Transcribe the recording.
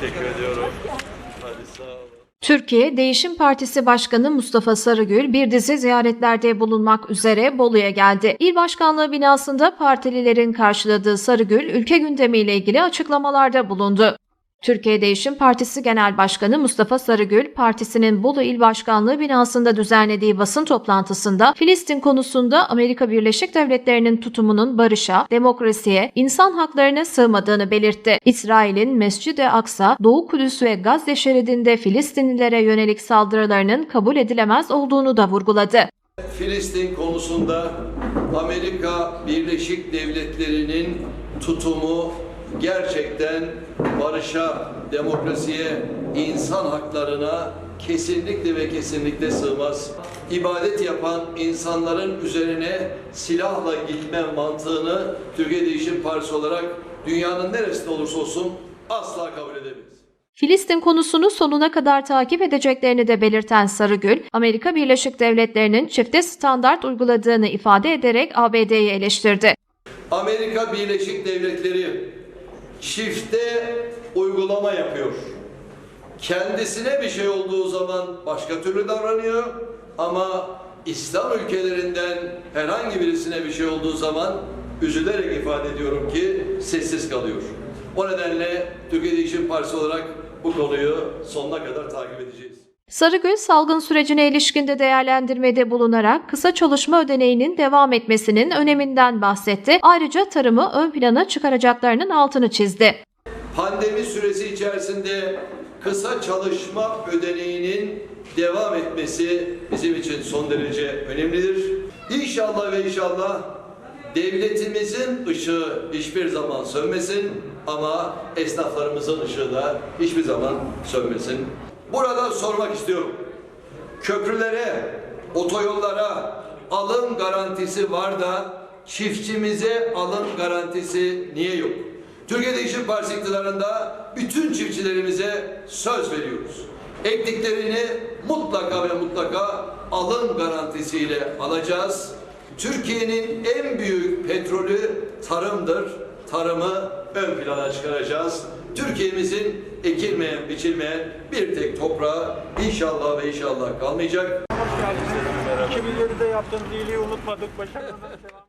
teşekkür ediyorum. Hadi sağ olun. Türkiye Değişim Partisi Başkanı Mustafa Sarıgül bir dizi ziyaretlerde bulunmak üzere Bolu'ya geldi. İl Başkanlığı binasında partililerin karşıladığı Sarıgül ülke gündemiyle ilgili açıklamalarda bulundu. Türkiye Değişim Partisi Genel Başkanı Mustafa Sarıgül, partisinin Bolu İl Başkanlığı binasında düzenlediği basın toplantısında Filistin konusunda Amerika Birleşik Devletleri'nin tutumunun barışa, demokrasiye, insan haklarına sığmadığını belirtti. İsrail'in Mescid-i Aksa, Doğu Kudüs ve Gazze şeridinde Filistinlilere yönelik saldırılarının kabul edilemez olduğunu da vurguladı. Filistin konusunda Amerika Birleşik Devletleri'nin tutumu gerçekten barışa, demokrasiye, insan haklarına kesinlikle ve kesinlikle sığmaz. İbadet yapan insanların üzerine silahla gitme mantığını Türkiye Değişim Partisi olarak dünyanın neresinde olursa olsun asla kabul edemeyiz. Filistin konusunu sonuna kadar takip edeceklerini de belirten Sarıgül, Amerika Birleşik Devletleri'nin çifte standart uyguladığını ifade ederek ABD'yi eleştirdi. Amerika Birleşik Devletleri çifte uygulama yapıyor. Kendisine bir şey olduğu zaman başka türlü davranıyor ama İslam ülkelerinden herhangi birisine bir şey olduğu zaman üzülerek ifade ediyorum ki sessiz kalıyor. O nedenle Türkiye Değişim Partisi olarak bu konuyu sonuna kadar takip edeceğiz. Sarıgül salgın sürecine ilişkinde değerlendirmede bulunarak kısa çalışma ödeneğinin devam etmesinin öneminden bahsetti. Ayrıca tarımı ön plana çıkaracaklarının altını çizdi. Pandemi süresi içerisinde kısa çalışma ödeneğinin devam etmesi bizim için son derece önemlidir. İnşallah ve inşallah devletimizin ışığı hiçbir zaman sönmesin ama esnaflarımızın ışığı da hiçbir zaman sönmesin. Burada sormak istiyorum. Köprülere, otoyollara alım garantisi var da çiftçimize alım garantisi niye yok? Türkiye Değişim Partisi iktidarında bütün çiftçilerimize söz veriyoruz. Ektiklerini mutlaka ve mutlaka alım garantisiyle alacağız. Türkiye'nin en büyük petrolü tarımdır. Tarımı ön plana çıkaracağız. Türkiye'mizin ekilmeyen, biçilmeyen bir tek toprağı inşallah ve inşallah kalmayacak. Merhaba. 2007'de yaptığınız iyiliği unutmadık. Devam